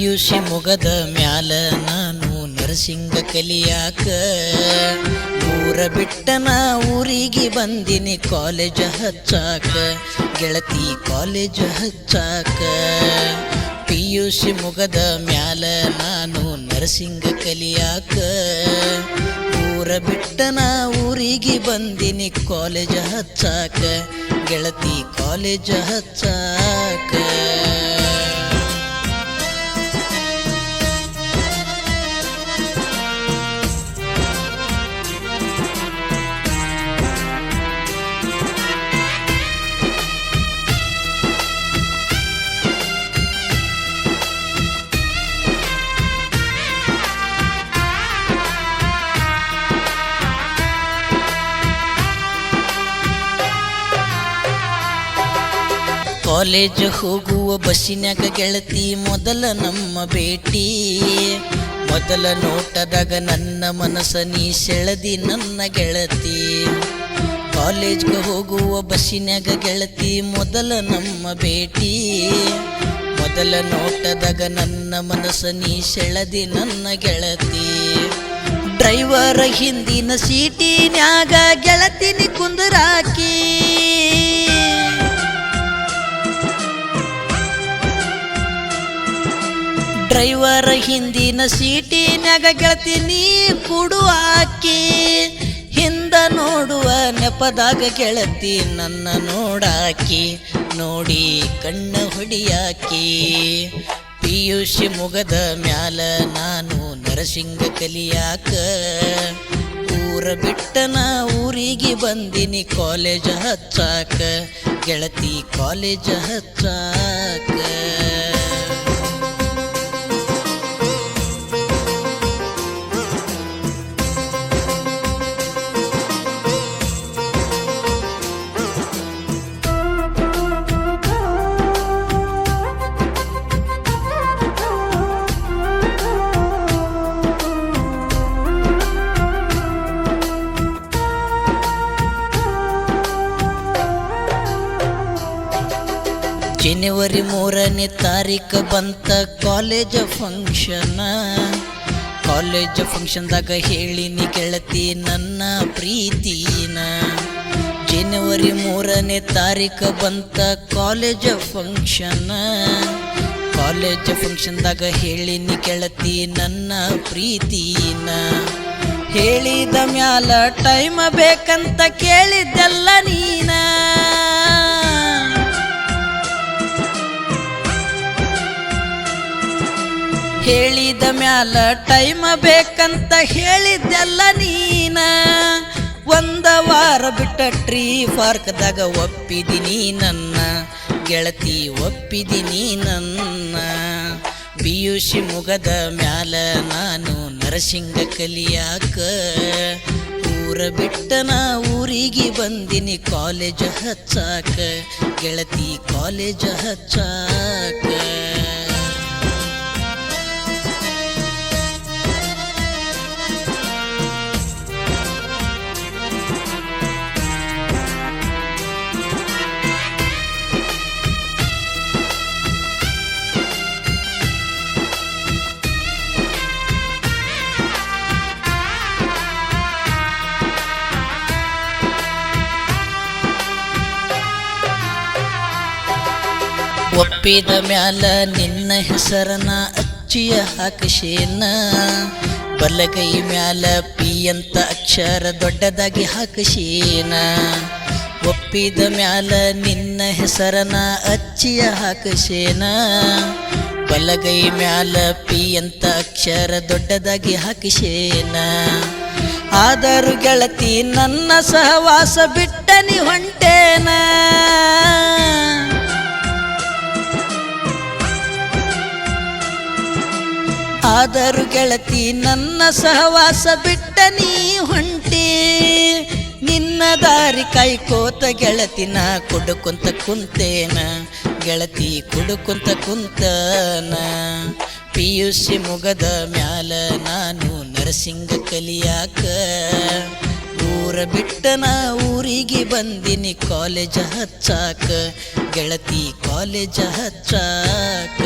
C ಮುಗದ ಮ್ಯಾಲ ನಾನು ನರಸಿಂಗ ಕಲಿಯಾಕ ಊರ ಬಿಟ್ಟನ ಊರಿಗೆ ಬಂದಿನಿ ಕಾಲೇಜ್ ಹಚ್ಚಾಕ, ಗೆಳತಿ ಕಾಲೇಜ್ ಹಚ್ಚಾಕ. ಪಿಯುಷಿ ಮುಗದ ಮ್ಯಾಲ ನಾನು ನರಸಿಂಗ ಕಲಿಯಾಕ ಊರ ಬಿಟ್ಟನ ಊರಿಗೆ ಬಂದಿನಿ ಕಾಲೇಜ್ ಹಚ್ಚಾಕ, ಗೆಳತಿ ಕಾಲೇಜ್ ಹಚ್ಚಾಕ. ಕಾಲೇಜ್ ಹೋಗುವ ಬಸ್ಸಿನಾಗ ಗೆಳತಿ, ಮೊದಲ ನಮ್ಮ ಭೇಟಿ. ಮೊದಲ ನೋಟದಾಗ ನನ್ನ ಮನಸ್ಸ ನೀ ಸೆಳೆದಿ ನನ್ನ ಗೆಳತಿ. ಕಾಲೇಜ್ಗೆ ಹೋಗುವ ಬಸ್ಸಿನಾಗ ಗೆಳತಿ, ಮೊದಲ ನಮ್ಮ ಭೇಟಿ. ಮೊದಲ ನೋಟದಾಗ ನನ್ನ ಮನಸ್ಸ ನೀ ಸೆಳೆದಿ ನನ್ನ ಗೆಳತಿ. ಡ್ರೈವರ್ ಹಿಂದಿನ ಸೀಟಿನ್ಯಾಗ ಗೆಳತಿನಿ ಕುಂದರಾಕಿ ಡ್ರೈವರ್ ಹಿಂದಿನ ಸೀಟಿನಾಗ ಗೆಳತೀನಿ ಕುಡುವಾಕಿ. ಹಿಂದ ನೋಡುವ ನೆಪದಾಗ ಗೆಳತಿ, ನನ್ನ ನೋಡಾಕಿ. ನೋಡಿ ಕಣ್ಣ ಹೊಡಿಯಾಕಿ. ಪಿ ಯು ಸಿ ಮುಗದ ಮ್ಯಾಲ ನಾನು ನರಸಿಂಗ ಕಲಿಯಾಕ. ಊರ ಬಿಟ್ಟನ ಊರಿಗೆ ಬಂದಿನಿ, ಕಾಲೇಜ್ ಹಚ್ಚಾಕ. ಗೆಳತಿ ಕಾಲೇಜ್ ಹಚ್ಚಾಕ. ಜನವರಿ ಮೂರನೇ ತಾರೀಕು ಬಂತ ಕಾಲೇಜ್ ಫಂಕ್ಷನ್ ಕಾಲೇಜ್ ಫಂಕ್ಷನ್ದಾಗ ಹೇಳಿನಿ ಗೆಳತಿ ನನ್ನ ಪ್ರೀತಿನ. ಜನವರಿ ಮೂರನೇ ತಾರೀಕು ಬಂತ ಕಾಲೇಜ್ ಫಂಕ್ಷನ್ ಕಾಲೇಜ್ ಫಂಕ್ಷನ್ದಾಗ ಹೇಳಿನಿ ಗೆಳತಿ ನನ್ನ ಪ್ರೀತಿನ. ಹೇಳಿದ ಮ್ಯಾಲ ಟೈಮ್ ಬೇಕಂತ ಕೇಳಿದ್ದೆಲ್ಲ ನೀನ? ಹೇಳಿದ ಮ್ಯಾಲ ಟೈಮ್ ಬೇಕಂತ ಹೇಳಿದ್ದೆಲ್ಲ ನೀನ. ಒಂದ ವಾರ ಬಿಟ್ಟ ಟ್ರೀ ಪಾರ್ಕ್ದಾಗ ಒಪ್ಪಿದಿನಿ ನನ್ನ. ಗೆಳತಿ ಒಪ್ಪಿದಿನಿ ನನ್ನ. ಪಿ ಯು ಸಿ ಮುಗದ ಮ್ಯಾಲ ನಾನು ನರಸಿಂಗ ಕಲಿಯಾಕ. ಊರ ಬಿಟ್ಟ ನಾ ಊರಿಗೆ ಬಂದಿನಿ ಕಾಲೇಜ್ ಹಚ್ಚಾಕ. ಗೆಳತಿ ಕಾಲೇಜ್ ಹಚ್ಚಾಕ. ಒಪ್ಪಿದ ಮ್ಯಾಲ ನಿನ್ನ ಹೆಸರನ ಅಚ್ಚಿಯ ಹಾಕಶೇನ? ಬಲಗೈ ಮ್ಯಾಲ ಪಿ ಅಂತ ಅಕ್ಷರ ದೊಡ್ಡದಾಗಿ ಹಾಕಶೇನ? ಒಪ್ಪಿದ ಮ್ಯಾಲ ನಿನ್ನ ಹೆಸರನ ಅಚ್ಚಿಯ ಹಾಕಶೇನ? ಬಲಗೈ ಮ್ಯಾಲ ಪಿ ಅಂತ ಅಕ್ಷರ ದೊಡ್ಡದಾಗಿ ಹಾಕಿಸೇನ ಆದರೂ ಗೆಳತಿ ನನ್ನ ಸಹವಾಸ ಬಿಟ್ಟನಿ ಹೊಂಟೇನ? ಆದರೂ ಗೆಳತಿ, ನನ್ನ ಸಹವಾಸ ಬಿಟ್ಟ ನೀ ಹೊಂಟಿ. ನಿನ್ನ ದಾರಿ ಕಾಯ್ಕೋತ ಗೆಳತಿನ ಕುಡುಕೊಂತ ಕುಂತೇನ. ಗೆಳತಿ ಕುಡುಕೊಂತ ಕುಂತನ. ಪಿ ಯು ಸಿ ಮುಗದ ಮ್ಯಾಲ ನಾನು ನರಸಿಂಗ ಕಲಿಯಾಕ. ಊರ ಬಿಟ್ಟನ ಊರಿಗೆ ಬಂದಿನಿ, ಕಾಲೇಜ್ ಹಚ್ಚಾಕ. ಗೆಳತಿ ಕಾಲೇಜ ಹಚ್ಚಾಕ.